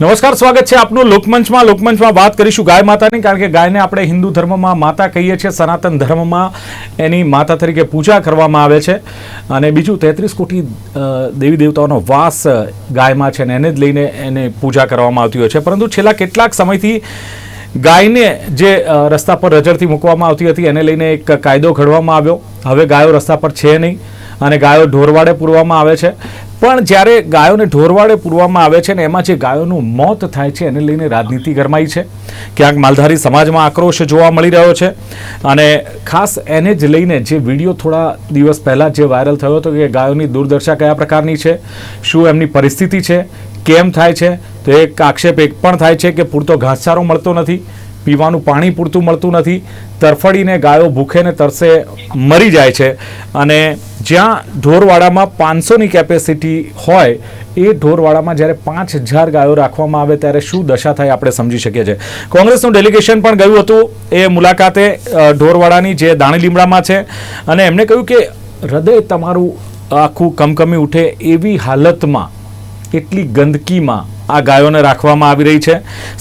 નમસ્કાર, સ્વાગત છે આપનું લોકમંચમાં. લોકમંચમાં વાત કરીશું ગાય માતાની, કારણ કે ગાયને આપણે હિન્દુ ધર્મમાં માતા કહીએ છીએ, સનાતન ધર્મમાં એની માતા તરીકે પૂજા કરવામાં આવે છે. અને બીજું, તેત્રીસ કોટી દેવી દેવતાઓનો વાસ ગાયમાં છે અને એને જ લઈને એને પૂજા કરવામાં આવતી હોય છે. પરંતુ છેલ્લા કેટલાક સમયથી ગાયને જે રસ્તા પર રજડતી મૂકવામાં આવતી હતી, એને લઈને એક કાયદો ઘડવામાં આવ્યો. હવે ગાયો રસ્તા પર છે નહીં અને ગાયો ઢોરવાડે પૂરવામાં આવે છે. પણ જ્યારે ગાયોને ઢોરવાડે પૂરવામાં આવે છે ને એમાં જે ગાયોનું મોત થાય છે એને લઈને રાજનીતિ ગરમાઈ છે. ક્યાંક માલધારી સમાજમાં આક્રોશ જોવા મળી રહ્યો છે અને ખાસ એને જ લઈને જે વીડિયો થોડા દિવસ પહેલાં જે વાયરલ થયો હતો કે ગાયોની દુર્દશા કયા પ્રકારની છે, શું એમની પરિસ્થિતિ છે, કેમ થાય છે, તો એક આક્ષેપ એક પણ થાય છે કે પૂરતો ઘાસચારો મળતો નથી. પીવાનું પાણી પૂરતું મળતું નથી. તરફડીને ગાયો ભૂખે ને તરસે મરી જાય છે. અને જ્યાં ઢોરવાડામાં પાંચસોની કેપેસિટી હોય, એ ઢોરવાડામાં જ્યારે પાંચ હજાર ગાયો રાખવામાં આવે ત્યારે શું દશા થાય આપણે સમજી શકીએ છીએ. કોંગ્રેસનું ડેલિગેશન પણ ગયું હતું. એ મુલાકાતે ઢોરવાડાની જે દાણી લીમડામાં છે. અને એમણે કહ્યું કે હૃદય તમારું આખું કમકમી ઉઠે એવી હાલતમાં, એટલી ગંદકીમાં આ ગાયોને રાખવામાં આવી રહી છે.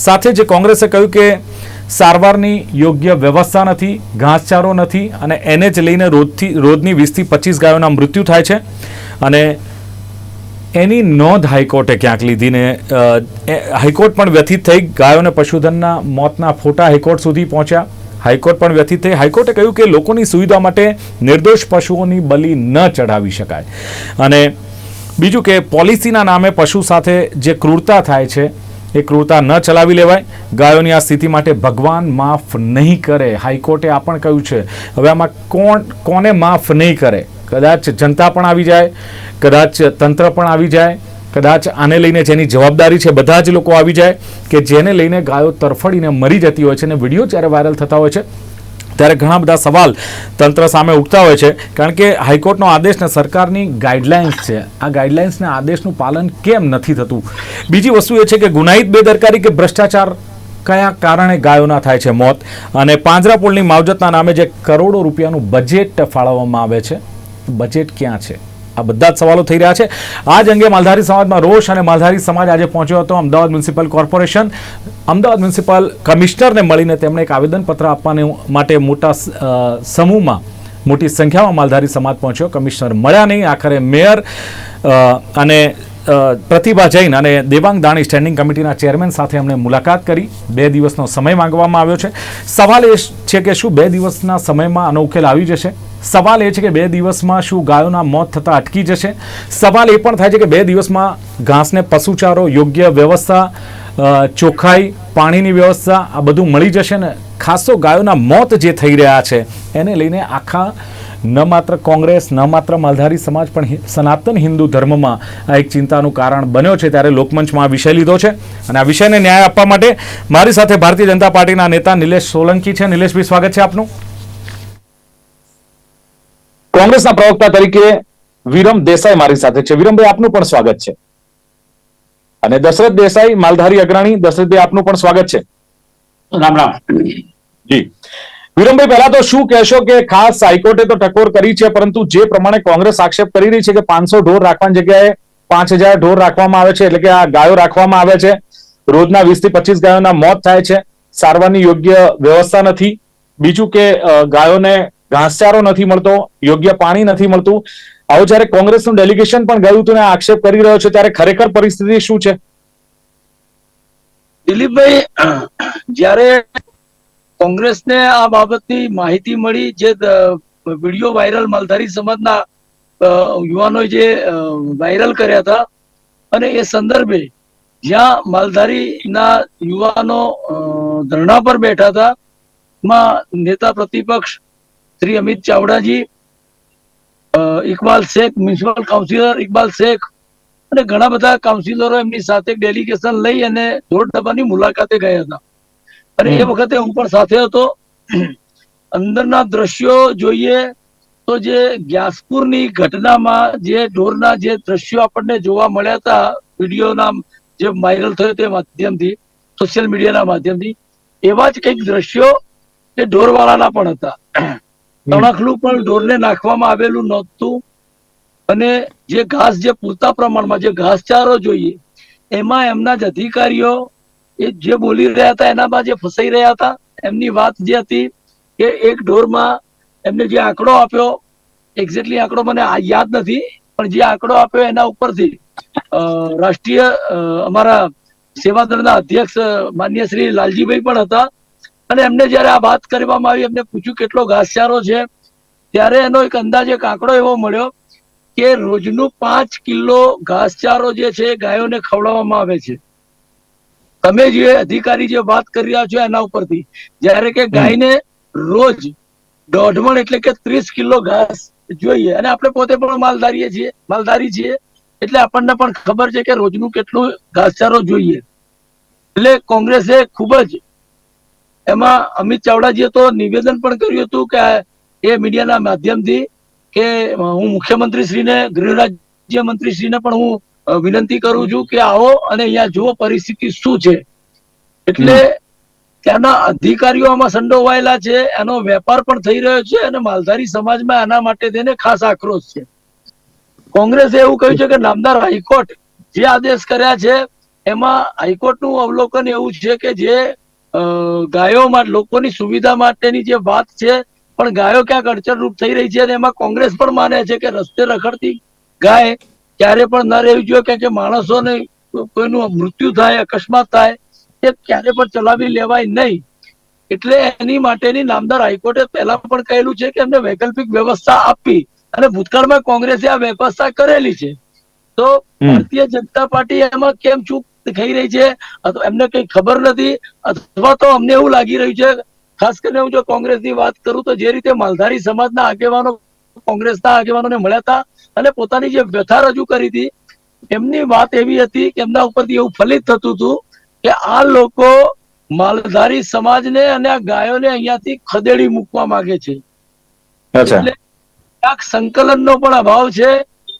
સાથે જે કોંગ્રેસે કહ્યું કે સારવારની યોગ્ય વ્યવસ્થા નથી ઘાસચારો નથી અને એને જ લઈને રોજથી રોજની વીસથી પચીસ ગાયોના મૃત્યુ થાય છે. અને એની નોંધ હાઈકોર્ટે ક્યાંક લીધી ને અ, એ- હાઈકોર્ટ પણ વ્યથિત થઈ ગાયોને પશુધનના મોતના ફોટા હાઈકોર્ટ સુધી પહોંચ્યા. હાઈકોર્ટ પણ વ્યથિત થઈ. હાઈકોર્ટે કહ્યું કે લોકોની સુવિધા માટે નિર્દોષ પશુઓની બલિ ન ચઢાવી શકાય. અને બીજું કે પોલિસીના નામે પશુ સાથે જે ક્રૂરતા થાય છે એ ક્રૂરતા ન ચલાવી લેવાય. ગાયોની આ સ્થિતિ માટે ભગવાન માફ નહીં કરે. હાઈકોર્ટે આ પણ કહ્યું છે. હવે આમાં કોણ, કોને માફ નહીં કરે? કદાચ જનતા પણ આવી જાય, કદાચ તંત્ર પણ આવી જાય, કદાચ આને લઈને જેની જવાબદારી છે બધા જ લોકો આવી જાય, કે જેને લઈને ગાયો તરફડીને મરી જતી હોય છે અને વીડિયો જ્યારે વાયરલ થતા હોય છે ત્યારે ઘણા બધા સવાલ તંત્ર સામે ઉઠતા હોય છે, કારણ કે હાઈકોર્ટનો આદેશ ને સરકારની ગાઈડલાઇન્સ છે. આ ગાઈડલાઇન્સના આદેશનું પાલન કેમ નથી થતું? બીજી વસ્તુ એ છે કે ગુનાહિત બેદરકારી કે ભ્રષ્ટાચાર કયા કારણે ગાયોના થાય છે મોત? અને પાંજરાપોળની માવજતના નામે જે કરોડો રૂપિયાનું બજેટ ફાળવવામાં આવે છે બજેટ ક્યાં છે? આ બધા જ સવાલો થઈ રહ્યા છે. આ જ અંગે માલધારી સમાજમાં રોષ અને માલધારી સમાજ આજે પહોંચ્યો હતો. Ahmedabad municipal corporation, Ahmedabad municipal કમિશનરને મળીને તેમણે એક આવેદનપત્ર આપવાને માટે મોટા સમૂહમાં, મોટી સંખ્યામાં માલધારી સમાજ પહોંચ્યો. કમિશનર મળ્યા નહીં. આખરે મેયર અને પ્રતિભા જૈન અને દેવાંગ દાણી સ્ટેન્ડિંગ કમિટીના ચેરમેન સાથે એમણે મુલાકાત કરી. બે દિવસનો સમય માંગવામાં આવ્યો છે. સવાલ એ છે કે શું બે દિવસના સમયમાં આનો ઉકેલ આવી જશે? સવાલ એ છે કે બે દિવસમાં શું ગાયોના મોત થતાં અટકી જશે? સવાલ એ પણ થાય છે કે બે દિવસમાં ઘાસને પશુચારો, યોગ્ય વ્યવસ્થા ચોખ્ખાઈ, પાણીની વ્યવસ્થા આ બધું મળી જશે ને ખાસ ગાયોના મોત જે થઈ રહ્યા છે એને લઈને આખા ન માત્ર કોંગ્રેસ, ન માત્ર માલધારી સમાજ પણ સનાતન હિન્દુ ધર્મમાં આ એક ચિંતાનું કારણ બન્યો છે ત્યારે લોકમંચમાં આ વિષય લીધો છે અને આ વિષયને ન્યાય આપવા માટે મારી સાથે ભારતીય જનતા પાર્ટીના નેતા નિલેશ સોલંકી છે. નિલેશભાઈ, સ્વાગત છે આપનું. કોંગ્રેસના પ્રવક્તા તરીકે વિરમ દેસાઈ મારી સાથે છે. વિરમભાઈ આપનું પણ સ્વાગત છે. અને દશરથ દેસાઈ માલધારી અગ્રણી. દશરથભાઈ આપનું પણ સ્વાગત છે. રામ રામ. જી. વિરમભાઈ પહેલા તો શું કહેશો કે ખાસ હાઈકોર્ટે તો ટકોર કરી છે પરંતુ જે પ્રમાણે કોંગ્રેસ આક્ષેપ કરી રહી છે કે પાંચસો ઢોર રાખવાની જગ્યાએ પાંચ હજાર ઢોર રાખવામાં આવે છે એટલે કે આ ગાયો રાખવામાં આવે છે. રોજના વીસથી પચીસ ગાયોના મોત થાય છે. સારવારની યોગ્ય વ્યવસ્થા નથી. બીજું કે ગાયોને ઘાસચારો નથી મળતો, યોગ્ય પાણી નથી મળતું. આવું જ્યારે કોંગ્રેસનું ડેલિગેશન પણ ગયું હતું આક્ષેપ કરી રહ્યો છે, ત્યારે ખરેખર પરિસ્થિતિ શું છે? દિલીપભાઈ, જ્યારે કોંગ્રેસને આ બાબતની માહિતી મળી, જે વીડિયો વાયરલ, માલધારી સમાજના યુવાનો યુવાનોએ જે વાયરલ કર્યા હતા, અને એ સંદર્ભે જ્યાં માલધારીના યુવાનો ધરણા પર બેઠા હતા માં નેતા પ્રતિપક્ષ શ્રી અમિત ચાવડાજી ઇકબાલ શેખ મ્યુનિસિપલ કાઉન્સિલર ઇકબાલ શેખ અને ઘણા બધા કાઉન્સિલરો એમની સાથે ડેલિગેશન લઈ અને ઢોર ડબ્બાની મુલાકાતે ગયા હતા. અને એ વખતે હું પણ સાથે હતો. અંદરના દ્રશ્યો જોઈએ તો જે ગ્યાસપુરની ઘટનામાં જે ઢોરના જે દ્રશ્યો આપણને જોવા મળ્યા હતા વિડીયોના જે વાયરલ થયો તે માધ્યમથી સોશિયલ મીડિયાના માધ્યમથી એવા જ કંઈક દ્રશ્યો એ ઢોરવાળાના પણ હતા. તણખલું પણ ઢોરને નાખવામાં આવેલું નહોતું. અને જે ઘાસ, જે પૂરતા પ્રમાણમાં જે ઘાસચારો જોઈએ, એમાં એમના જ અધિકારીઓ એ જે બોલી રહ્યા હતા એનામાં જે ફસાઈ રહ્યા હતા. એમની વાત જે હતી કે એક ઢોરમાં એમને જે આંકડો આપ્યો એક્ઝેક્ટલી આંકડો મને યાદ નથી, પણ જે આંકડો આપ્યો એના ઉપરથી રાષ્ટ્રીય અમારા સેવાદળના અધ્યક્ષ, માન્ય શ્રી લાલજીભાઈ પણ હતા. અને એમને જ્યારે આ વાત કરવામાં આવી, એમને પૂછ્યું કેટલો ઘાસચારો છે, ત્યારે એનો એક અંદાજે એક આંકડો એવો મળ્યો કે રોજનું પાંચ કિલો ઘાસચારો જે છે ગાયોને ખવડાવવામાં આવે છે. તમે જે અધિકારી જે વાત કરી રહ્યા છો એના ઉપરથી, જ્યારે કે ગાયને રોજ દોઢમણ એટલે કે ત્રીસ કિલો ઘાસ જોઈએ, અને આપણે પોતે પણ માલધારીએ છીએ, માલધારી છીએ, એટલે આપણને પણ ખબર છે કે રોજનું કેટલું ઘાસચારો જોઈએ. એટલે કોંગ્રેસે ખૂબ જ એમાં અમિત ચાવડાજીએ તો નિવેદન પણ કર્યું હતું કે એ મીડિયાના માધ્યમથી કે હું મુખ્યમંત્રી શ્રીને ગૃહ રાજ્ય મંત્રી શ્રીને પણ હું વિનંતી કરું છું કે આવો અને અહીંયા જુઓ પરિસ્થિતિ શું છે. એટલે ત્યાંના અધિકારીઓ આમાં સંડોવાયેલા છે એનો વેપાર પણ થઈ રહ્યો છે અને માલધારી સમાજમાં આના માટે તેને ખાસ આક્રોશ છે. કોંગ્રેસે એવું કહ્યું છે કે નામદાર હાઈકોર્ટ જે આદેશ કર્યા છે એમાં હાઈકોર્ટનું અવલોકન એવું છે કે જે અ, ગાયો લોકોની સુવિધા માટેની જે વાત છે પણ ગાયો ક્યાંક અડચણરૂપ થઈ રહી છે અને એમાં કોંગ્રેસ પણ માને છે કે રસ્તે રખડતી ગાય ક્યારે પણ ન રહેવી જોઈએ કારણ કે માણસોને કોઈનું મૃત્યુ થાય અકસ્માત થાય એ ક્યારે પણ ચલાવી લેવાય નહીં. એટલે એની માટેની નામદાર હાઈકોર્ટે પહેલા પણ કહેલું છે કે એમને વૈકલ્પિક વ્યવસ્થા આપી અને ભૂતકાળમાં કોંગ્રેસે આ વ્યવસ્થા કરેલી છે. તો ભારતીય જનતા પાર્ટી એમાં કેમ ચૂક થઈ રહી છે અથવા એમને કઈ ખબર નથી અથવા તો અમને એવું લાગી રહ્યું છે ખાસ કરીને હું જો કોંગ્રેસની વાત કરું તો જે રીતે માલધારી સમાજના આગેવાનો કોંગ્રેસના આગેવાનોને મળ્યા હતા અને પોતાની જે વ્યથા રજૂ કરી હતી એમની વાત એવી હતી કે એમના ઉપરથી એવું ફલિત થતું હતું કે આ લોકો માલધારી સમાજને અને આ ગાયોને અહીંયાથી ખદેડી મૂકવા માંગે છે. એટલે ક્યાંક સંકલનનો પણ અભાવ છે.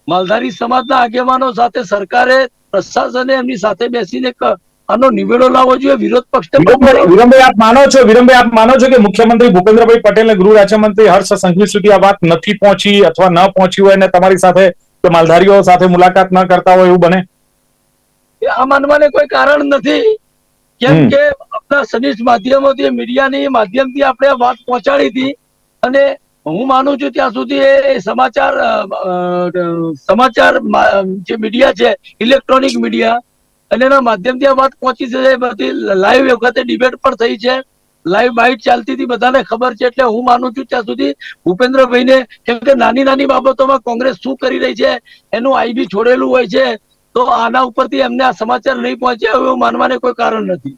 માલધારી સમાજના આગેવાનો સાથે સરકારે પ્રશાસને એમની સાથે બેસીને આનો નિવેડો લાવવો જોઈએ. વિરોધ પક્ષને વિરમભાઈ આપ માનો છો વિરમભાઈ આપ માનો છો કે મુખ્યમંત્રી ભૂપેન્દ્રભાઈ પટેલ અને ગૃહ રાજ્યમંત્રી હર્ષ સંઘવી સુધી આ વાત નથી પહોંચી અથવા ન પહોંચી હોય અને તમારી સાથે કે માલધારીઓ સાથે મુલાકાત ન કરતા હોય એવું બને? આ માનવાને કોઈ કારણ નથી. કેમ કે આપણા સનિષ્ઠ માધ્યમોથી મીડિયાની માધ્યમથી આપણે આ વાત પહોંચાડી હતી અને હું માનું છું ત્યાં સુધી એ સમાચાર સમાચાર જે મીડિયા છે ઇલેક્ટ્રોનિક મીડિયા અને એના માધ્યમથી આ વાત પહોંચી છે બધી લાઈવ વખતે ડિબેટ પણ થઈ છે. લાઈવ બાઇટ ચાલતી હતી, બધાને ખબર છે, એટલે હું માનું છું ત્યાં સુધી ભૂપેન્દ્રભાઈને, કેમ કે નાની નાની બાબતોમાં કોંગ્રેસ શું કરી રહી છે, એનું આઈબી છોડેલું હોય છે, તો આના ઉપરથી એમને આ સમાચાર નહીં પહોંચ્યા એવું માનવાને કોઈ કારણ નથી.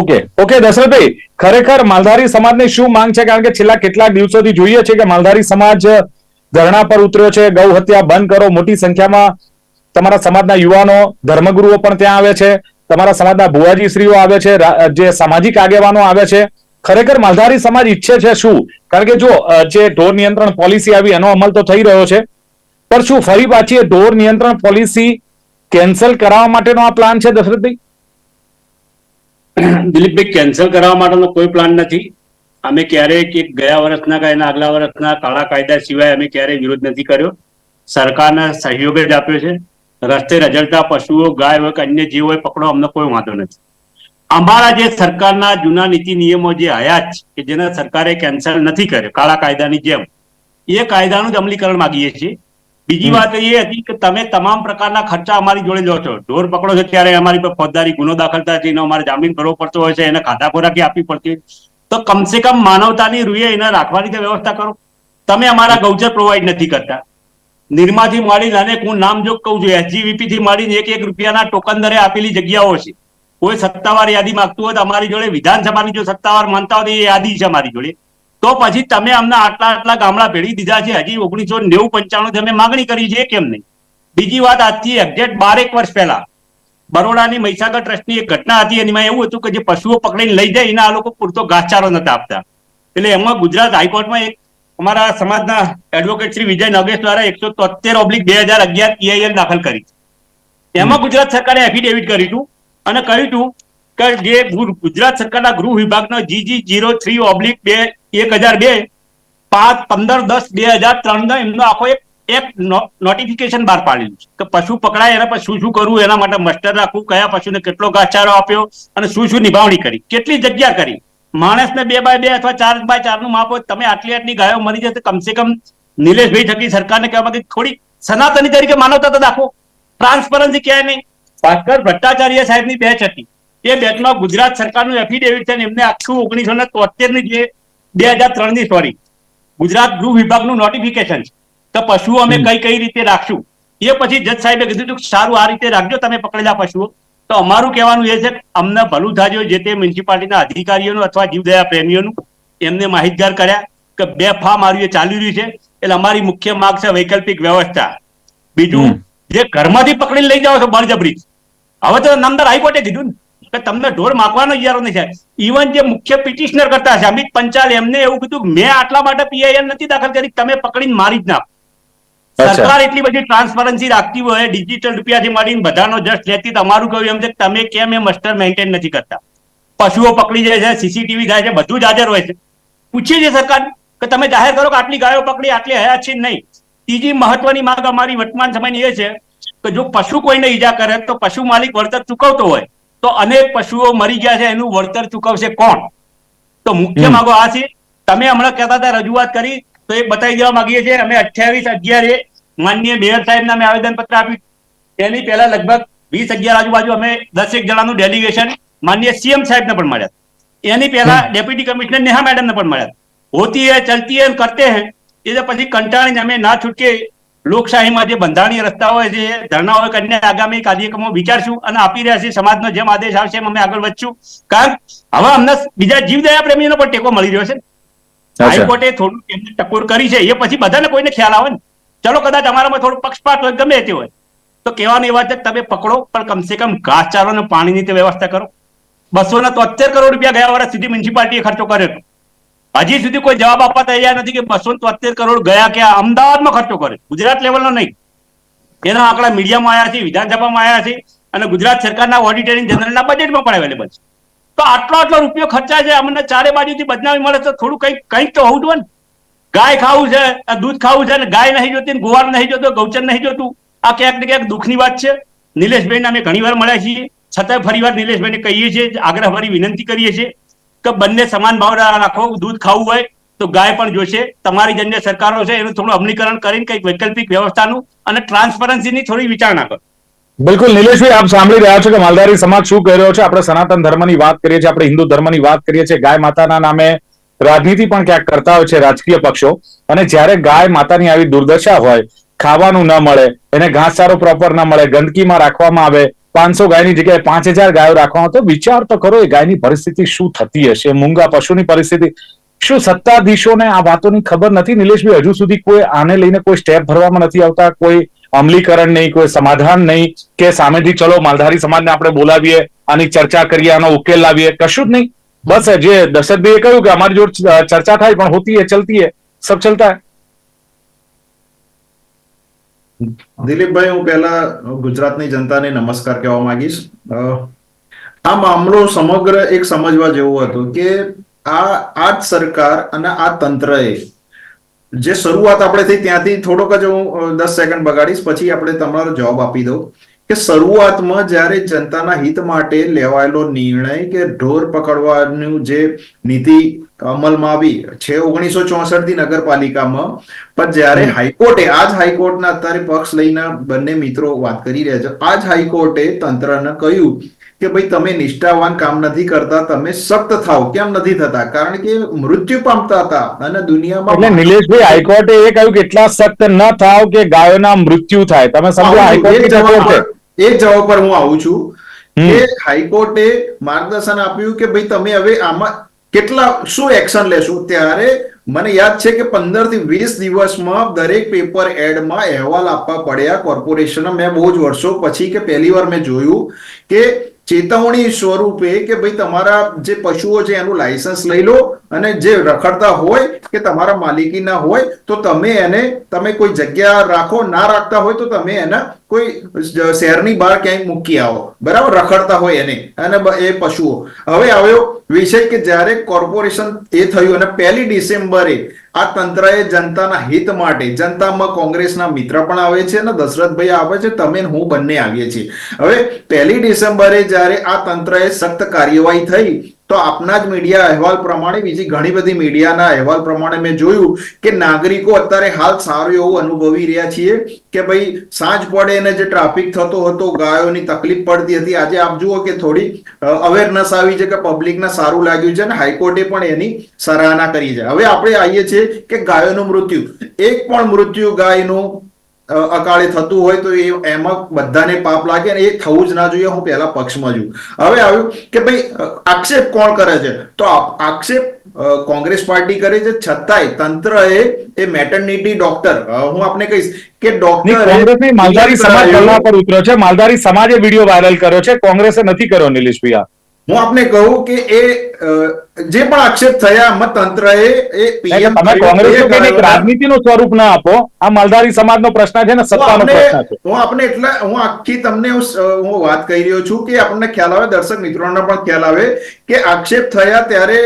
ઓકે ઓકે, દશરથભાઈ, ખરેખર માલધારી સમાજની શું માંગ છે? કારણ કે છેલ્લા કેટલાક દિવસોથી જોઈએ છે કે માલધારી સમાજ ધરણા પર ઉતર્યો છે, ગૌ હત્યા બંધ કરો, મોટી સંખ્યામાં તમારા સમાજના યુવાનો, ધર્મગુરુઓ પણ ત્યાં આવે છે, તમારા સમાજના ભુવાજી શ્રીઓ આવે છે જે સામાજિક આગેવાનો આવે છે. ખરેખર માલધારી સમાજ ઈચ્છે છે શું? કારણ કે જો જે ઢોર નિયંત્રણ પોલિસી આવી એનો અમલ તો થઈ રહ્યો છે, પણ શું ફરી પાછી ઢોર નિયંત્રણ પોલિસી કેન્સલ કરાવવા માટેનો આ પ્લાન છે દશરથભાઈ? દિલીપભાઈ કેન્સલ કરાવવા માટેનો કોઈ પ્લાન નથી. અમે ક્યારેય કે ગયા વર્ષના કે એના આગલા વર્ષના કાળા કાયદા સિવાય અમે ક્યારેય વિરોધ નથી કર્યો. સરકારના સહયોગ જ આપ્યો છે. રસ્તે રજળતા પશુઓ, ગાય હોય કે અન્ય જીવ હોય, પકડો, અમને કોઈ વાંધો નથી. અમારા જે સરકારના જૂના નીતિ નિયમો જે આયા છે કે જેને સરકારે કેન્સલ નથી કર્યો, કાળા કાયદાની જેમ, એ કાયદાનું જ અમલીકરણ માગીએ છીએ. બીજી વાત એ હતી કે તમે તમામ પ્રકારના ખર્ચા અમારી જોડે લો છો. ઢોર પકડો છો ત્યારે અમારી પર ફોજદારી ગુનો દાખલ થાય છે એનો અમારે જામીન ભરવો પડતો હોય છે એને ખાધા ખોરાકી આપવી પડતી હોય. તો કમસે કમ માનવતાની રૂએ એને રાખવાની તો વ્યવસ્થા કરો. તમે અમારા ગૌચર પ્રોવાઈડ નથી કરતા. નિરમાથી માંડીને અનેક હું નામ જો કહું છું એસજીવીપી થી માંડીને એક એક રૂપિયાના ટોકન દરે આપેલી જગ્યાઓ છે. કોઈ સત્તાવાર યાદી માંગતું હોય તો અમારી જોડે વિધાનસભાની જો સત્તાવાર માનતા હોય તો એ યાદી છે અમારી જોડે. તો પછી તમે અમને આટલા આટલા ગામડા ભેળી દીધા છે હજી ઓગણીસો નેવું પંચાણું થી અમે માગણી કરી છે કેમ નહીં? બીજી વાત આજથી એક્ઝેક્ટ બારેક વર્ષ પહેલા બરોડાની મહીસાગર ટ્રસ્ટની એક ઘટના હતી એમાં એવું હતું કે જે પશુઓ પકડીને લઈ જાય એના આ લોકો પૂરતો ઘાસચારો નતા આપતા. એટલે એમાં ગુજરાત હાઈકોર્ટમાં એક અમારા સમાજના એડવોકેટ શ્રી વિજય નગેશ દ્વારા એકસો તોતેર ઓબ્લિક બે હજાર અગિયાર પીઆઈએલ દાખલ કરી. એમાં ગુજરાત સરકારે એફિડેવિટ કર્યું હતું અને કહ્યું હતું કે જે ગુજરાત સરકારના ગૃહ વિભાગનો જીજી જીરો થ્રી ઓબ્લિક બે એક હજાર બે, પાંચ, પંદર, દસ, બે હજાર ત્રણ એમનો આખો એક એક નોટિફિકેશન બહાર પાડેલું છે કે પશુ પકડાય, એના પર શું શું કરવું, એના માટે મસ્ટર રાખવું, કયા પશુને કેટલો ઘાસચારો આપ્યો અને શું શું નિભાવણી કરી, કેટલી જગ્યા કરી. માણસને બે બાય બે અથવા ચાર બાય ચારનું માપો તમે આટલી આટલી ગાયો મરી જશે કમસે કમ નિલેશભાઈ થકી સરકારને કહેવા માંગે થોડી સનાતની તરીકે માનવતા તો દાખવો. ટ્રાન્સપરન્સી ક્યાંય નહીં. ભાસ્કર ભટ્ટાચાર્ય સાહેબની બેચ હતી. એ બેચમાં ગુજરાત સરકારનું એફિડેવિટ છે એમને આખું ઓગણીસો ને તોતેરની જે બે હજાર ત્રણની સોરી ગુજરાત ગૃહ વિભાગનું નોટિફિકેશન તો પશુઓ અમે કઈ કઈ રીતે રાખશું? એ પછી જજ સાહેબે કીધું કે સારું આ રીતે રાખજો તમે પકડેલા પશુઓ. તો અમારું કહેવાનું એ છે કે અમને ભલું થાજો જે તે મ્યુનિસિપાલિટીના અધિકારીઓનું અથવા જીવદયા પ્રેમીઓનું એમને માહિતગાર કર્યા કે બે ફાર્મ આવ્યું એ ચાલી રહ્યું છે. એટલે અમારી મુખ્ય માંગ છે વૈકલ્પિક વ્યવસ્થા. બીજું જે ઘરમાંથી પકડીને લઈ જાઓ છો બળજબરી. હવે તો નામદાર હાઈકોર્ટે કીધું ને. કે તમને ઢોર માગવાનો ઈજારો નહીં થાય. ઇવન જે મુખ્ય પિટિશનર કરતા છે અમિત પંચાલ એમને એવું કીધું મેં આટલા માટે પીઆઈએલ નથી દાખલ કરી તમે પકડીને મારી જ ના સરકાર એટલી બધી ટ્રાન્સપરન્સી રાખતી હોય ડિજિટલ રૂપિયાથી માંડીને બધાનો જસ્ટ લેતી તમારું કહ્યું એમ છે તમે કેમ એ મસ્ટર મેન્ટેન નથી કરતા. પશુઓ પકડી જાય છે સીસીટીવી થાય છે બધું જ હાજર હોય છે. પૂછીએ છીએ સરકાર કે તમે જાહેર કરો કે આટલી ગાયો પકડી આટલી હયાત છે નહીં. ત્રીજી મહત્વની માંગ અમારી વર્તમાન સમયની એ છે કે જો પશુ કોઈને ઈજા કરે તો પશુ માલિક વળતર ચૂકવતો હોય. તો અનેક પશુઓ મરી ગયા છે એનું વળતર ચૂકવશે કોણ? તો મુખ્ય માગો આ છે. તમે હમણાં કહેતા હતા રજૂઆત કરી તો એ બતાવી દેવા માંગીએ છીએ અમે અઠ્યાવીસ અગિયારે માનનીય મેયર સાહેબને અમે આવેદન પત્ર આપ્યું. તેની પહેલા લગભગ વીસ અગિયાર આજુબાજુ અમે દસેક જણાનું ડેલિગેશન માનનીય સીએમ સાહેબને પણ મળ્યા એની પહેલા ડેપ્યુટી કમિશનર નેહા મેડમને પણ મળ્યા હોતી. હે ચલતી હે કરતે હે એ તો પછી કંટાળીને અમે ના છૂટકે લોકશાહીમાં જે બંધારણીય રસ્તા હોય છે ધરણા હોય કરીને આગામી કાર્યક્રમો વિચારશું અને આપી રહ્યા છીએ સમાજનો જેમ આદેશ આવશે એમ અમે આગળ વધશું. કારણ હવે અમને બીજા જીવદયા પ્રેમીઓનો પણ ટેકો મળી રહ્યો છે. હાઈકોર્ટે થોડું એમને ટકોર કરી છે એ પછી બધાને કોઈને ખ્યાલ આવે ને. ચલો કદાચ અમારામાં થોડું પક્ષપાત હોય ગમે તે હોય. તો કહેવાની વાત છે કે તમે પકડો પણ કમસે કમ ઘાસચારો અને પાણીની તે વ્યવસ્થા કરો. બસો ને તોતેર કરોડ રૂપિયા ગયા વર્ષ સુધી મ્યુનિસિપાલિટીએ ખર્ચો કર્યો હતો. હજી સુધી કોઈ જવાબ આપવા તૈયાર નથી કે બસો તોતેર કરોડ ગયા કે અમદાવાદમાં ખર્ચો કરે ગુજરાત લેવલનો નહીં. એના આંકડા મીડિયામાં આવ્યા છે, વિધાનસભામાં આવ્યા છે અને ગુજરાત સરકારના ઓડિટરી જનરલના બજેટમાં પણ અવેલેબલ છે. તો આટલો આટલો રૂપિયો ખર્ચા છે, અમને ચારે બાજુથી બદનામી મળે તો થોડું કંઈક કંઈક તો હોવું જોઈએ ગાય ખાવું છે, દૂધ ખાવું છે અને ગાય નહીં જોતી ગુવાર નહીં જોતો, ગૌચર નહીં જોતું. આ ક્યાંક ને ક્યાંક દુઃખની વાત છે. નિલેશભાઈને અમે ઘણી વાર મળ્યા છીએ. છતાંય ફરી વાર નિલેશભાઈને કહીએ છીએ, આગ્રહ ભરી વિનંતી કરીએ છીએ. કે બંને સમાન ભાવ રાખો, દૂધ ખાવું હોય તો ગાય પણ જોશે, તમારી જન્ય સરકારો છે એનું થોડું અમલીકરણ કરીને કંઈક વૈકલ્પિક વ્યવસ્થાનું અને ટ્રાન્સપરન્સીની થોડી વિચારણા કરો. બિલકુલ, નિલેશભાઈ, આપ સાંભળી રહ્યા છો કે માલધારી સમાજ શું કહી રહ્યો છે? આપણે સનાતન ધર્મની વાત કરીએ છીએ, આપણે હિન્દુ ધર્મની વાત કરીએ છીએ. ગાય માતાના નામે રાજનીતિ પણ ક્યાંક કરતા હોય છે રાજકીય પક્ષો. અને જ્યારે ગાય માતાની આવી દુર્દશા હોય, ખાવાનું ન મળે, એને ઘાસચારો પ્રોપર ન મળે, ગંદકીમાં રાખવામાં આવે પાંચસો ગાયની જગ્યાએ પાંચ હજાર ગાયો રાખવાનો તો વિચાર તો કરો એ ગાયની પરિસ્થિતિ શું થતી હશે? મૂંગા પશુની પરિસ્થિતિ. શું સત્તાધીશોને આ વાતોની ખબર નથી? નિલેશભાઈ, હજુ સુધી કોઈ આને લઈને કોઈ સ્ટેપ ભરવામાં નથી આવતા? કોઈ અમલીકરણ નહીં, કોઈ સમાધાન નહીં? કે સામેથી, ચલો, માલધારી સમાજને આપણે બોલાવીએ, આની ચર્ચા કરીએ, આનો ઉકેલ લાવીએ. કશું જ નહીં. બસ જે દશરથભાઈએ કહ્યું કે, અમારી જોડે ચર્ચા થાય, પણ હોતી હે, ચલતી હે, સબ ચલતા હે. દિલીપભાઈ, હું પહેલા ગુજરાતની જનતાને નમસ્કાર કહેવા માંગીશ. આ મામલો સમગ્ર એક સમજવા જેવું હતું કે આ આ જ સરકાર અને આ તંત્રએ જે શરૂઆત આપણે થઈ ત્યાંથી થોડોક જ હું દસ સેકન્ડ બગાડીશ, પછી આપણે તમારો જવાબ આપી દઉં કે શરૂઆતમાં જ્યારે જનતાના હિત માટે લેવાયેલો નિર્ણય કે ઢોર પકડવાનું જે નીતિ અમલમાં આવી છે ઓગણીસો ચોસઠથી નગરપાલિકામાં. પણ જ્યારે હાઈકોર્ટે આજ હાઈકોર્ટના અત્યારે પક્ષ લઈને બંને મિત્રો વાત કરી રહ્યા છે. આજ હાઈકોર્ટે તંત્રને કહ્યું કે ભાઈ તમે નિષ્ઠાવાન કામ નથી કરતા તમે સખ્ત થાવ. કેમ નથી થતા? કારણ કે મૃત્યુ પામતા હતા અને એટલે નિલેશભાઈ હાઈકોર્ટે એ કહ્યું કે એટલા સખ્ત ન થાવ કે ગાયોના મૃત્યુ થાય. તમે સમજો પર- એક જવાબ પર હું આવું છું કે હાઈકોર્ટે માર્ગદર્શન આપ્યું કે ભાઈ તમે હવે આમાં કેટલા શું એક્શન લેશું ત્યારે? મને યાદ છે કે પંદરથી વીસ દિવસમાં દરેક પેપર એડમાં અહેવાલ આપવા પડ્યા કોર્પોરેશન મેં બહુ જ વર્ષો પછી કે પહેલી વાર મેં જોયું કે ચેતવણી સ્વરૂપે કે ભાઈ તમારા જે પશુઓ છે એનું લાયસન્સ લઈ લો અને જે રખડતા હોય કે તમારા માલિકીના હોય, તો તમે એને, તમે કોઈ જગ્યા રાખો, ના રાખતા હોય, તો તમે એના કોઈ શહેરની બહાર ક્યાંય મૂકી આવો. બરાબર? રખડતા હોય એને, અને એ પશુઓ. હવે આવ્યો વિષય કે જ્યારે કોર્પોરેશન એ થયું અને પહેલી ડિસેમ્બરે આ તંત્રએ જનતાના હિત માટે, જનતામાં કોંગ્રેસના મિત્ર પણ આવે છે અને દશરથભાઈ આવે છે, તમે હું બંને આવીએ છીએ. હવે પહેલી ડિસેમ્બરે જ્યારે આ તંત્રએ સખ્ત કાર્યવાહી થઈ તો આપના જ મીડિયા અહેવાલ પ્રમાણે, બીજી ઘણી બધી મીડિયાના અહેવાલ પ્રમાણે મેં જોયું કે નાગરિકો અત્યારે હાલ સારું એવું અનુભવી રહ્યા છીએ કે ભાઈ સાંજ પડે અને જે ટ્રાફિક થતો હતો, ગાયોની તકલીફ પડતી હતી. આજે આપ જુઓ કે થોડી અવેરનેસ આવી છે કે પબ્લિકને સારું લાગ્યું છે અને હાઈકોર્ટે પણ એની સરાહના કરી છે. હવે આપણે આવીએ છીએ કે ગાયોનું મૃત્યુ. એક પણ મૃત્યુ ગાયનું અકાળે થતું હોય તો એ એમાં બધાને પાપ લાગે અને એ થવું જ ના જોઈએ હું પહેલા પક્ષમાં છું. હવે આવ્યું કે ભાઈ આક્ષેપ કોણ કરે છે? તો આક્ષેપ કોંગ્રેસ પાર્ટી કરે છે છતાંય તંત્ર એ મેટર્નિટી ડોક્ટર હું આપને કહીશ કે ડોક્ટર કોંગ્રેસની માલધારી સમાજ ધરણા પર ઉતર્યો છે. માલધારી સમાજે વીડિયો વાયરલ કર્યો છે. કોંગ્રેસે નથી કર્યો નિલેશભાઈ આ. હું આપને કહું કે એ જે પણ આક્ષેપ થયા એમાં એ પીએમ તમે કર્યું, કોંગ્રેસ એ એક રાજનીતિનું સ્વરૂપ ના આપો. આ માલધારી સમાજનો પ્રશ્ન છે ને સત્તાનો પ્રશ્ન છે. હું આપને એટલે હું આખી તમને હું વાત કહી રહ્યો છું કે આપણને ખ્યાલ આવે દર્શક મિત્રોને પણ ખ્યાલ આવે કે આક્ષેપ થયા ત્યારે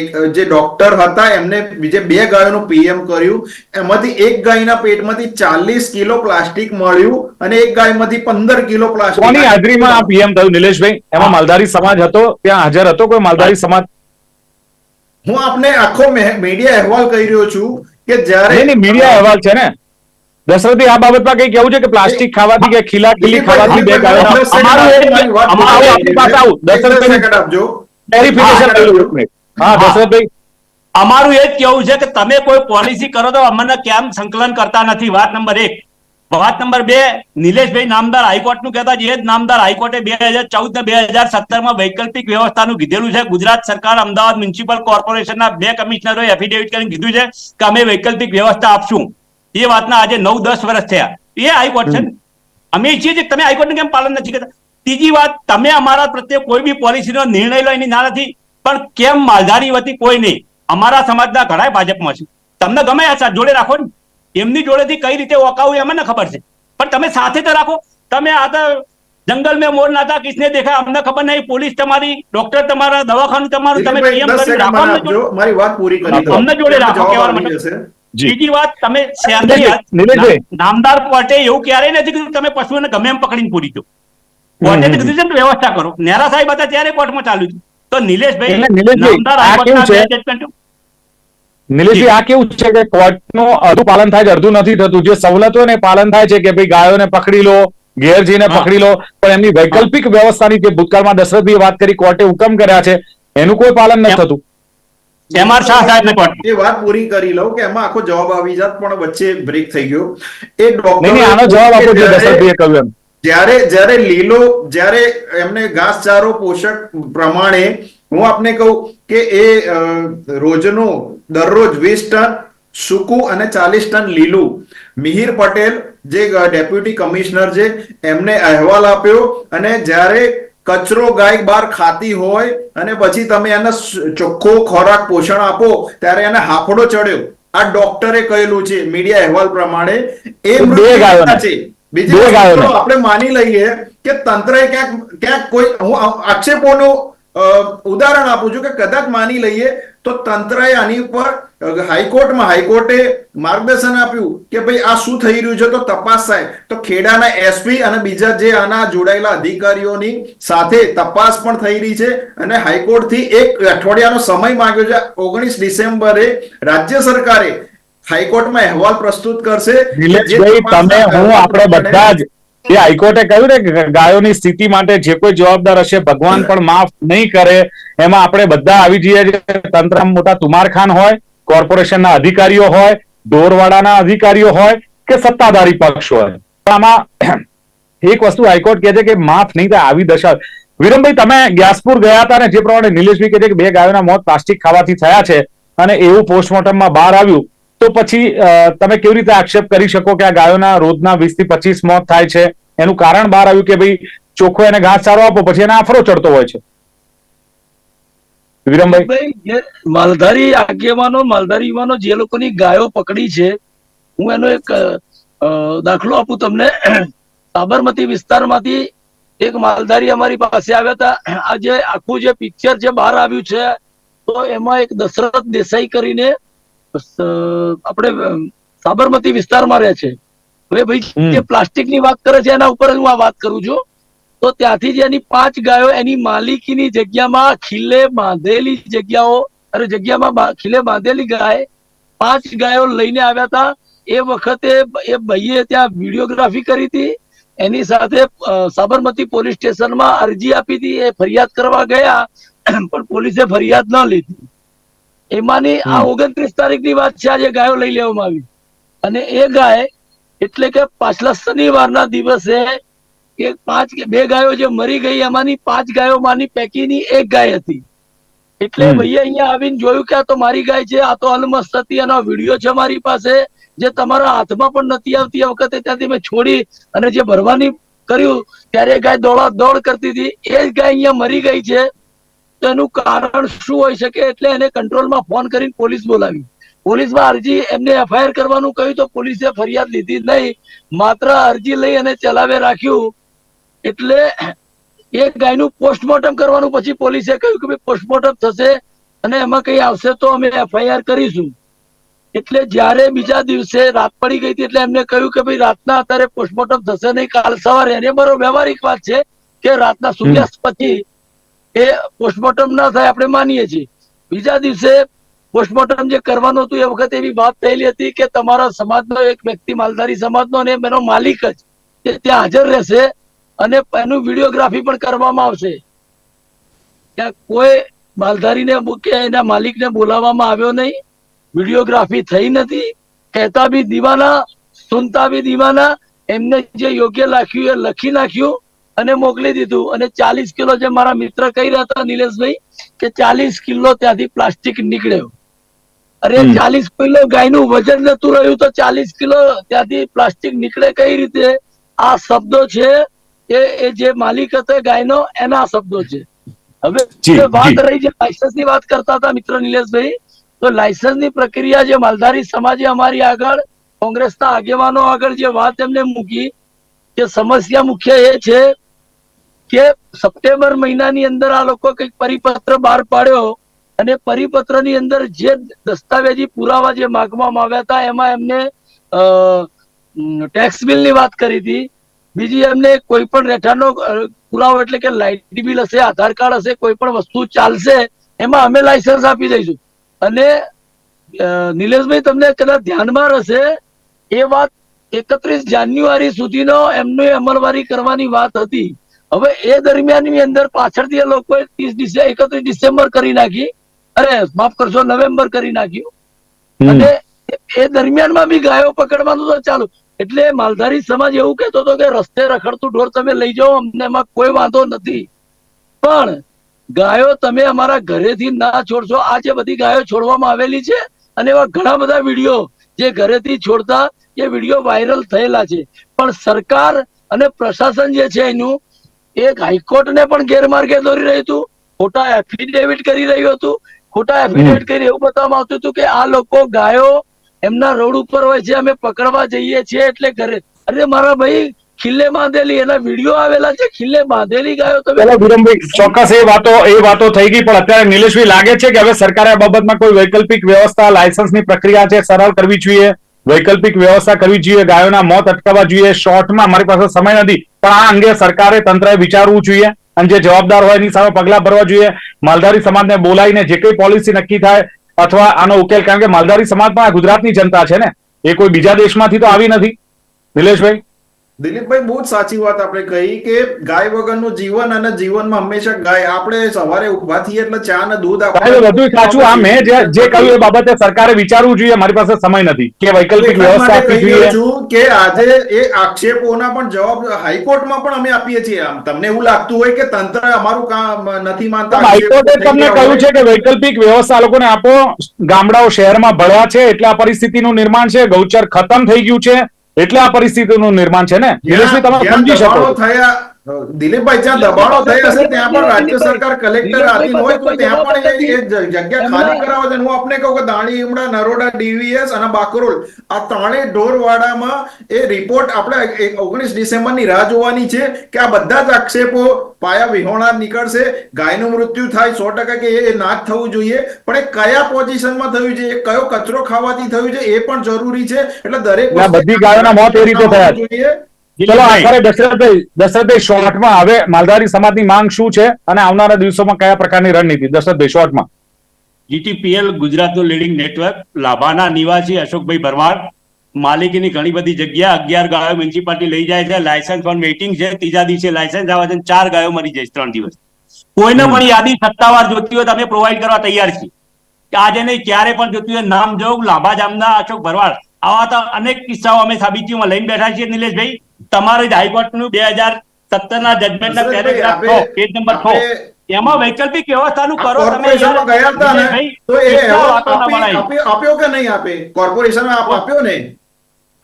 એક જે ડોક્ટર હતા એમને બીજે બે ગાયોનું પીએમ કર્યું એમાંથી એક ગાયના પેટમાંથી ચાલીસ કિલો પ્લાસ્ટિક મળ્યું અને એક ગાયમાંથી પંદર કિલો પ્લાસ્ટિક કોની હાજરીમાં આ પીએમ થયું? નિલેશભાઈ એમાં માલધારી સમાજ હતો ત્યાં હાજર હતો કોઈ માલધારી સમાજ? હું આપને આખો મીડિયા અહેવાલ કહી રહ્યો છું કે જ્યારે મીડિયા અહેવાલ છે ને. દશરથભાઈ આ બાબતમાં કઈ કેવું છે કે પ્લાસ્ટિક ખાવાથી કે ખીલા ખીલી ખાવાથી બે અમારું એ જ કેવું છે કે તમે કોઈ પોલિસી કરો તો અમને કેમ સંકલન કરતા નથી? વાત નંબર એક. વાત નંબર બે, નિલેશભાઈ નામદાર હાઈકોર્ટનું કહેતા એ જ નામદાર હાઈકોર્ટે બે હજાર ચૌદ ને બે હજાર સત્તરમાં વૈકલ્પિક વ્યવસ્થાનું કીધેલું છે. ગુજરાત સરકાર અમદાવાદ મ્યુનિસિપલ કોર્પોરેશનના બે કમિશનરોએ એફિડેવિટ કરીને કીધું છે કે અમે વૈકલ્પિક વ્યવસ્થા આપશું. એ વાતના આજે નવ દસ વર્ષ થયા. એ હાઈકોર્ટ છે અમે ઈચ્છીએ છીએ તમે હાઈકોર્ટનું કેમ પાલન નથી કરતા? ત્રીજી વાત, તમે અમારા પ્રત્યે કોઈ બી પોલિસીનો નિર્ણય લો, એની ના નથી. પણ કેમ માલધારી વતી કોઈ નહીં? અમારા સમાજના ઘણા ભાજપમાં છે. તમને ગમે આ જોડે રાખો ને. એમની જોડેથી કઈ રીતે ઓકાવું એ અમને ખબર છે. પણ તમે સાથે તો રાખો. તમે આ તો જંગલ મેં મોર નાતા કિસને દેખા અમને ખબર નહીં. પોલીસ તમારી ડોક્ટર તમારા દવાખાનું તમારું તમે નિયમ કરી રાખો. મારી વાત પૂરી કરી દો. અમને જોડે રાખો, કેવા મતલબ. બીજી વાત તમે. નામદાર કોર્ટે એવું ક્યારેય નથી કીધું તમે પશુઓને ગમે એમ પકડીને પૂરી દો. કોર્ટે કીધું છે ને વ્યવસ્થા કરો. નેરા સાહેબ હતા ત્યારે કોર્ટમાં ચાલુ છે તો નિલેશભાઈ નામદાર આ નિલેશભાઈ આ કેવું છે કે કોર્ટનું અડધું પાલન થાય છે અડધું નથી થતું? જે સવલતો ને પાલન થાય છે કે ભાઈ ગાયોને પકડી લો ઘેર પકડી લો પણ એમની વૈકલ્પિક વ્યવસ્થાની જે ભૂતકાળમાં દશરથભાઈએ વાત કરી કોર્ટે હુકમ કર્યા છે એનું કોઈ પાલન નથી થતું. એમ શાહ સાહેબને કોર્ટ. એ વાત પૂરી કરી લઉં કે એમાં આખો જવાબ આવી જાત પણ વચ્ચે બ્રેક થઈ ગયો. એ ડોક્ટર નહીં નહીં, આનો જવાબ આપો જે દશરથભાઈએ કહ્યું એમ. જ્યારે જ્યારે લીલો જ્યારે એમને ઘાસચારો પોષક પ્રમાણે હું આપને કહું કે એ રોજનું દરરોજ વીસ ટન સૂકું અને ચાલીસ ટન લીલું. મિહિર પટેલ જે ડેપ્યુટી કમિશનર છે એમને અહેવાલ આપ્યો અને જ્યારે કચરો ગાય બહાર ખાતી હોય અને પછી તમે એને ચોખ્ખો ખોરાક પોષણ આપો ત્યારે એને હાફડો ચડ્યો. આ ડોક્ટરે કહેલું છે મીડિયા અહેવાલ પ્રમાણે. એ છે. બીજી આપણે માની લઈએ કે તંત્રએ ક્યાંક ક્યાંક કોઈ હું આક્ષેપોનો ઉદાહરણ આપું છું કે કદાચ માની લઈએ તો તંત્રએ આની ઉપર હાઈકોર્ટમાં હાઈકોર્ટે માર્ગદર્શન આપ્યું કે ભાઈ આ શું થઈ રહ્યું છે તો તપાસ થાય તો ખેડાના એસપી અને બીજા જે આના જોડાયેલા અધિકારીઓની સાથે તપાસ પણ થઈ રહી છે અને હાઈકોર્ટથી એક અઠવાડિયાનો સમય માંગ્યો છે. ઓગણીસ ડિસેમ્બરે રાજ્ય સરકારે હાઈકોર્ટમાં અહેવાલ પ્રસ્તુત કરશે તમે હું આપણે બધા જ એ હાઈકોર્ટે કહ્યું ને કે ગાયોની સ્થિતિ માટે જે કોઈ જવાબદાર હશે, ભગવાન પણ માફ નહીં કરે. એમાં આપણે બધા આવી જઈએ છીએ. તંત્ર મોટા તુમારખાન હોય, કોર્પોરેશનના અધિકારીઓ હોય, ઢોરવાડાના અધિકારીઓ હોય કે સત્તાધારી પક્ષ હોય. આમાં એક વસ્તુ હાઈકોર્ટ કહે છે કે માફ નહીં થાય, આવી દશા. વિરમભાઈ, તમે ગ્યાસપુર ગયા હતા ને, જે પ્રમાણે નિલેશભાઈ કહે છે કે બે ગાયોના મોત પ્લાસ્ટિક ખાવાથી થયા છે અને એવું પોસ્ટમોર્ટમમાં બહાર આવ્યું. તો પછી તમે કેવી રીતે આક્ષેપ કરી શકો કે આ ગાયોના રોજના વીસથી પચીસ મોત થાય છે? એનું કારણ બહાર આવ્યું કે ભાઈ ચોખ્ખો એને ઘાસ સારો આપો, પછી એને આફરો ચડતો હોય છે. વિરમભાઈ? ભાઈ માલધારી આગેવાનો, માલધારી યુવાનો જે લોકોની ગાયો પકડી છે, હું એનો એક દાખલો આપું તમને. સાબરમતી વિસ્તારમાંથી એક માલધારી અમારી પાસે આવ્યા હતા. આ જે આખું જે પિક્ચર જે બહાર આવ્યું છે, તો એમાં એક દશરથ દેસાઈ કરીને આપણે સાબરમતી વિસ્તારમાં રહે છે. હવે ભાઈ. જે પ્લાસ્ટિકની વાત કરે છે એના ઉપર હું આ વાત કરું છું. તો ત્યાંથી જ એની પાંચ ગાયો એની માલિકીની જગ્યામાં ખીલે બાંધેલી જગ્યાઓ અરે જગ્યામાં ખીલે બાંધેલી ગાય પાંચ ગાયો લઈને આવ્યા હતા. એ વખતે એ ભાઈએ ત્યાં વિડીયોગ્રાફી કરી હતી. એની સાથે સાબરમતી પોલીસ સ્ટેશનમાં અરજી આપી હતી. એ ફરિયાદ કરવા ગયા પણ પોલીસે ફરિયાદ ન લીધી. એમાંની આ ઓગણત્રીસ તારીખની વાત છે આજે ગાયો લઈ લેવામાં આવી. અને એ ગાય એટલે કે પાછલા શનિવારના દિવસે એક પાંચ કે બે ગાયો જે મરી ગઈ એમાંની પાંચ ગાયોમાંની પૈકીની એક ગાય હતી. એટલે ભાઈએ અહીંયા આવીને જોયું કે આ તો મારી ગાય છે આ તો અલમસ્ત હતી એનો વીડિયો છે મારી પાસે જે તમારા હાથમાં પણ નથી આવતી આ વખતે ત્યાંથી મેં છોડી અને જે ભરવાની કર્યું ત્યારે ગાય દોડા દોડ કરતી હતી. એ જ ગાય અહીંયા મરી ગઈ છે. તો એનું કારણ શું હોઈ શકે એટલે એને કંટ્રોલમાં ફોન કરીને પોલીસ બોલાવી. પોલીસમાં અરજી એમને એફઆઈઆર કરવાનું કહ્યું તો પોલીસે ફરિયાદ લીધી નહીં. માત્ર અરજી લઈ અને ચલાવે રાખ્યું. એટલે એક ગાયનું પોસ્ટમોર્ટમ કરવાનું પછી પોલીસે કહ્યું કે ભાઈ પોસ્ટમોર્ટમ થશે અને એમાં કઈ આવશે તો અમે એફઆઈઆર કરીશું. એટલે જ્યારે બીજા દિવસે રાત પડી ગઈ હતી એટલે એમને કહ્યું કે ભાઈ રાતના અત્યારે પોસ્ટમોર્ટમ થશે નહીં કાલ સવારે. એને બરો વ્યવહારિક વાત છે કે રાતના સૂર્યાસ્ત પછી એ પોસ્ટમોર્ટમ ના થાય આપણે માનીએ છીએ. બીજા દિવસે પોસ્ટમોર્ટમ જે કરવાનું હતું એ વખતે એવી વાત થયેલી હતી કે તમારા સમાજનો એક વ્યક્તિ, માલધારી સમાજનો અને એનો માલિક જ તે ત્યાં હાજર રહેશે અને એનું વિડીયોગ્રાફી પણ કરવામાં આવશે. ત્યાં કોઈ માલધારીને કે એના માલિકને બોલાવવામાં આવ્યો નહીં. વિડીયોગ્રાફી થઈ નથી. કહેતા બી દીવાના, સુનતા બી દીવાના. એમને જે યોગ્ય લખ્યું એ લખી નાખ્યું. અને મોકલી દીધું. અને ચાલીસ કિલો જે મારા મિત્ર કહી રહ્યા હતા નિલેશભાઈ કે ચાલીસ કિલો ત્યાંથી પ્લાસ્ટિક નીકળ્યો. અરે ચાલીસ કિલો ગાયનું વજન નતું રહ્યું તો ચાલીસ કિલો ત્યાંથી પ્લાસ્ટિક નીકળે કઈ રીતે? આ શબ્દો છે એ એ જે માલિક હતો ગાયનો એના શબ્દો છે. હવે વાત રહી છે લાયસન્સની વાત કરતા હતા મિત્ર નિલેશભાઈ તો લાયસન્સની પ્રક્રિયા જે માલધારી સમાજે અમારી આગળ કોંગ્રેસના આગેવાનો આગળ જે વાત એમને મૂકી કે સમસ્યા મુખ્ય એ છે કે સપ્ટેમ્બર મહિનાની અંદર આ લોકો કંઈક પરિપત્ર બહાર પાડ્યો અને પરિપત્રની અંદર જે દસ્તાવેજી પુરાવા જે માંગવામાં આવ્યા હતા, એમાં એમને ટેક્સ બિલની વાત કરી હતી. બીજી એમને કોઈ પણ રહેઠાણનો પુરાવો એટલે કે લાઇટ બિલ હશે, આધાર કાર્ડ હશે, કોઈ પણ વસ્તુ ચાલશે, એમાં અમે લાયસન્સ આપી દઈશું. અને નિલેશભાઈ તમને કદાચ ધ્યાનમાં રહેશે, એ વાત એકત્રીસ જાન્યુઆરી સુધીનો એમની અમલવારી કરવાની વાત હતી. હવે એ દરમિયાનની અંદર પાછળથી એ લોકોએ ત્રીસ ડિસેમ્બર એકત્રીસ ડિસેમ્બર કરી નાખી. અરે માફ કરશો નવેમ્બર કરી નાખ્યું. અને એ- દરમિયાનમાં બી ગાયો પકડવાનું તો ચાલુ. એટલે માલધારી સમાજ એવું કહેતો હતો કે રસ્તે રખડતું ઢોર તમે લઈ જાઓ અમને એમાં કોઈ વાંધો નથી. પણ ગાયો તમે અમારા ઘરેથી ના છોડશો. આ જે બધી ગાયો છોડવામાં આવેલી છે અને એવા ઘણા બધા વીડિયો જે ઘરેથી છોડતા એ વીડિયો વાયરલ થયેલા છે. પણ સરકાર અને પ્રશાસન જે છે એનું એક હાઈકોર્ટને પણ ગેરમાર્ગે દોરી રહ્યું હતું. ખોટા એફિડેવિટ કરી રહ્યું હતું. ખોટા એફિડેવિટ કરી એવું બતાવવામાં આવતું હતું કે આ લોકો ગાયો એમના રોડ ઉપર હોય છે અમે પકડવા જઈએ છીએ એટલે ઘરે. અરે મારા ભાઈ ખીલ્લે બાંધેલી એના વીડિયો આવેલા છે ખીલ્લે બાંધેલી ગાયો તો પેલા વિરમભાઈ ચોક્કસ એ વાતો એ વાતો થઈ ગઈ પણ અત્યારે નિલેશભાઈ લાગે છે કે હવે સરકારે આ બાબતમાં કોઈ વૈકલ્પિક વ્યવસ્થા લાયસન્સની પ્રક્રિયા છે સરળ કરવી જોઈએ. વૈકલ્પિક વ્યવસ્થા કરવી જોઈએ ગાયોના મોત અટકાવવા જોઈએ. શોર્ટમાં મારી પાસે સમય નથી. પણ આ અંગે સરકારે તંત્રએ વિચારવું જોઈએ અને જે જવાબદાર હોય એની સામે પગલા ભરવા જોઈએ. માલધારી સમાજને બોલાવીને જે કઈ પોલિસી નક્કી થાય અથવા આનો ઉકેલ, કારણ કે માલધારી સમાજ પણ આ ગુજરાતની જનતા છે ને. એ કોઈ બીજા દેશમાંથી તો આવી નથી. નિલેશભાઈ? દિલીપભાઈ બહુ જ સાચી વાત આપણે કહી કે ગાય વગરનું જીવન અને જીવનમાં હંમેશા ગાય આપણે સવારે ઊભા થઈએ એટલે ચા ને દૂધ આપણે બધું સાચું. આ મેં જે જે કહ્યું એ બાબતે સરકારે વિચારવું જોઈએ. મારી પાસે સમય નથી કે વૈકલ્પિક વ્યવસ્થા છું કે આજે એ આક્ષેપોના પણ જવાબ હાઈકોર્ટમાં પણ અમે આપીએ છીએ. આમ તમને એવું લાગતું હોય કે તંત્ર અમારું કામ નથી માનતા હાઈકોર્ટે તમને કહ્યું છે કે વૈકલ્પિક વ્યવસ્થા લોકોને આપો. ગામડાઓ શહેરમાં ભળવા છે એટલે આ પરિસ્થિતિનું નિર્માણ છે. ગૌચર ખતમ થઈ ગયું છે. એટલે આ પરિસ્થિતિનું નિર્માણ છે ને? નિલેશભાઈ તમે સમજી શકો થયા દિલીપભાઈ જ્યાં દબાણો થઈ હશે ત્યાં પણ રાજ્ય સરકાર કલેક્ટર આધીન હોય તો ત્યાં પણ એ- જગ્યા ખાલી કરાવો છે હું આપને કહું કે દાણીમડા નરોડા ડીવીએસ અને બાકરોલ આ ત્રણેય ઢોરવાડામાં એ રિપોર્ટ આપણે ઓગણીસ ડિસેમ્બરની રાહ જોવાની છે કે આ બધા જ આક્ષેપો પાયા વિહોણા નીકળશે. ગાયનું મૃત્યુ થાય સો ટકા કે એ ના જ થવું જોઈએ. પણ એ કયા પોઝિશનમાં થયું છે? એ કયો કચરો ખાવાથી થયું છે? એ પણ જરૂરી છે. એટલે દરેક બધી ગાયોના મોત એ રીતે થયા જોઈએ. ચલો આખરે દશરથભાઈ દશરથભાઈ શોર્ટમાં હવે માલધારી સમાજની માંગ શું છે અને આવનારા દિવસોમાં કયા પ્રકારની રણનીતિ? દશરથભાઈ શોર્ટમાં. જીટીપીએલ ગુજરાતનું લીડિંગ નેટવર્ક લાભાના નિવાસી અશોકભાઈ ભરવાડ માલિકીની ઘણી બધી જગ્યા અગિયાર ગાયો મ્યુનિસિપાલિટી લઈ જાય છે લાયસન્સ પણ વેઇટિંગ છે ત્રીજા દિવસે લાયસન્સ આવે છે ચાર ગાયો મરી જાય ત્રણ દિવસ. કોઈને પણ યાદી સત્તાવાર જોતી હોય તો અમે પ્રોવાઈડ કરવા તૈયાર છીએ. કે આજે નહીં ક્યારે પણ જોતી હોય નામ જોઉં લાંબા જામના અશોક ભરવાડ. આવા તો અનેક કિસ્સાઓ અમે સાબિતીમાં લઈને બેઠા છીએ નિલેશભાઈ. તમારે જ હાઈકોર્ટનું બે હજાર સત્તર ના જજમેન્ટના પેરેગ્રાફ છો પેજ નંબર છો એમાં વૈકલ્પિક વ્યવસ્થાનું કરો તમે ગયા હતા ને તો એ આપી-? આપી- આપ્યો કે નહીં આપે? કોર્પોરેશન આપ્યો ને?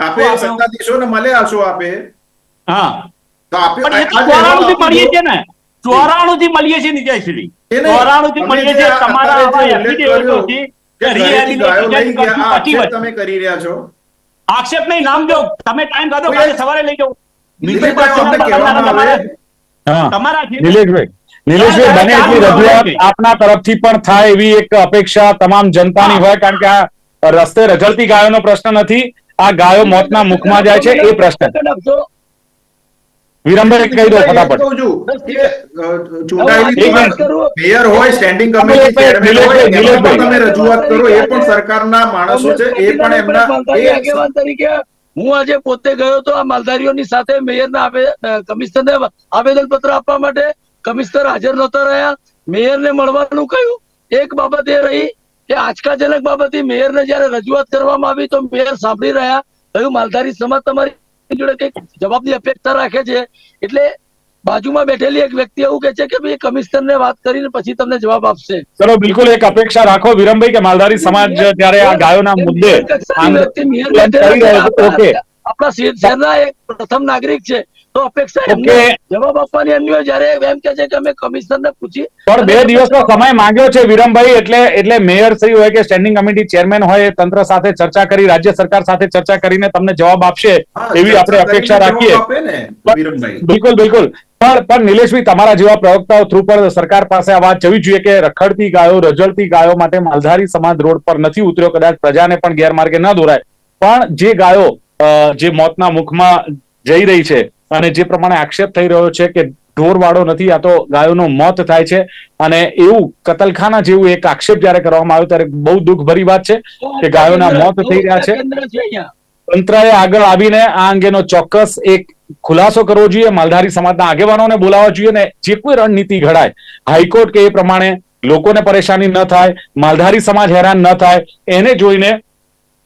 આપે? સત્તાધીશોને મળ્યા છો આપે? હા. તો થી મળીએ. છીએ ને. ચોરાણું થી મળીએ છીએ નિજયશ્રી એ ચોરાણું થી મળીએ છીએ તમારા. તમે કરી રહ્યા છો. આક્ષેપ નહીં નામ જો તમે ટાઈમ કાઢો કાલે સવારે લઈ જાઓ. તમારા. નિલેશભાઈ. નિલેશભાઈ બને એટલી રજૂઆત આપના તરફથી પણ થાય એવી એક અપેક્ષા તમામ જનતાની હોય કારણ કે આ રસ્તે રઝળતી ગાયોનો પ્રશ્ન નથી. આ ગાયો મોતના મુખમાં જાય છે એ પ્રશ્ન. વિરમભાઈ કહી દો ફટાફટ. મેયર હોય સ્ટેન્ડિંગ કમિટી હોય તમે રજૂઆત કરો એ પણ સરકારના માણસો છે એ પણ એમના આગેવાન તરીકે હું આજે પોતે ગયો તો આ માલધારીઓની સાથે મેયરના કમિશનરને આવેદન પત્ર આપવા માટે કમિશનર હાજર નહોતા રહ્યા. મેયરને મળવાનું કહ્યું. એક બાબત એ રહી કે આંચકાજનક બાબતે મેયરને જયારે રજૂઆત કરવામાં આવી તો મેયર સાંભળી રહ્યા. કહ્યું માલધારી સમાજ તમારી જોડે કંઈક જવાબની અપેક્ષા રાખે છે. એટલે બાજુમાં બેઠેલી એક વ્યક્તિ એવું કે છે કે ભાઈ કમિશનર ને વાત કરીને પછી તમને જવાબ આપશે. ચલો બિલકુલ એક અપેક્ષા રાખો. વિરમભાઈ કે માલધારી સમાજ જ્યારે આ ગાયોના મુદ્દે ઓકે. આપણા શહેર- શહેરના એક પ્રથમ નાગરિક છે. તો અપેક્ષા એમને જવાબ આપવાની એમની હોય જ્યારે એમ કે છે કે અમે કમિશનરને પૂછી પણ બે દિવસનો સમય માંગ્યો છે વિરમભાઈ એટલે એટલે મેયર શ્રી હોય કે સ્ટેન્ડિંગ કમિટી ચેરમેન હોય તંત્ર સાથે ચર્ચા કરી રાજ્ય સરકાર સાથે ચર્ચા કરીને તમને જવાબ આપશે એવી આપણે અપેક્ષા રાખીએ. બિલકુલ બિલકુલ. પણ પણ નિલેશભાઈ તમારા જેવા પ્રવક્તાઓ થ્રુ પર સરકાર પાસે આ વાત જવી જોઈએ કે રખડતી ગાયો રજળતી ગાયો માટે માલધારી સમાજ રોડ પર નથી ઉતર્યો. કદાચ પ્રજાને પણ ગેરમાર્ગે ન દોરાય. પણ જે ગાયો જે મોતના મુખમાં જઈ રહી છે અને જે પ્રમાણે આક્ષેપ થઈ રહ્યો છે કે ઢોરવાળો નથી આ તો ગાયોનું મોત થાય છે. અને એવું કતલખાના જેવું એક આક્ષેપ જયારે કરવામાં આવ્યો ત્યારે બહુ દુઃખભરી વાત છે કે ગાયોના મોત થઈ રહ્યા છે. તંત્રએ આગળ આવીને આ અંગેનો ચોક્કસ એક ખુલાસો કરવો જોઈએ. માલધારી સમાજના આગેવાનોને બોલાવવા જોઈએ ને જે કોઈ રણનીતિ ઘડાય હાઈકોર્ટ કે એ પ્રમાણે લોકોને પરેશાની ન થાય માલધારી સમાજ હેરાન ન થાય એને જોઈને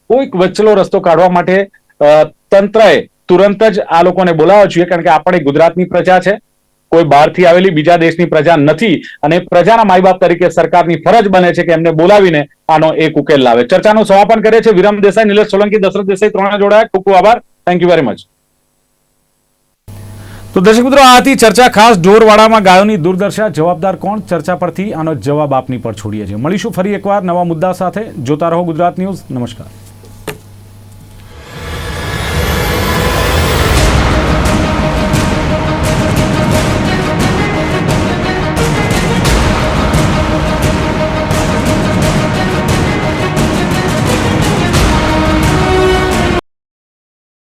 કોઈક વચલો રસ્તો કાઢવા માટે તંત્રએ તુરંત જ આ લોકોને બોલાવવા જોઈએ, કારણ કે આપણે ગુજરાતની પ્રજા છે. કોઈ બહારથી આવેલી બીજા દેશની પ્રજા નથી અને પ્રજાના માઈ બાપ તરીકે સરકારની ફરજ બને છે કે એમને બોલાવીને આનો એક ઉકેલ લાવે. ચર્ચાનું સમાપન કરે છે વિરમ દેસાઈ, નિલેશ સોલંકી, દશરથ દેસાઈ ત્રણ જોડાયા. ખૂબ ખૂબ આભાર. થેન્ક યુ વેરી મચ તો દર્શક મિત્રો આ હતી ચર્ચા ખાસ ઢોરવાડામાં ગાયોની દુર્દશા. જવાબદાર કોણ? ચર્ચા પરથી આનો જવાબ આપની પર છોડીએ છીએ. મળીશું ફરી એકવાર નવા મુદ્દા સાથે. જોતા રહો ગુજરાત ન્યૂઝ. નમસ્કાર.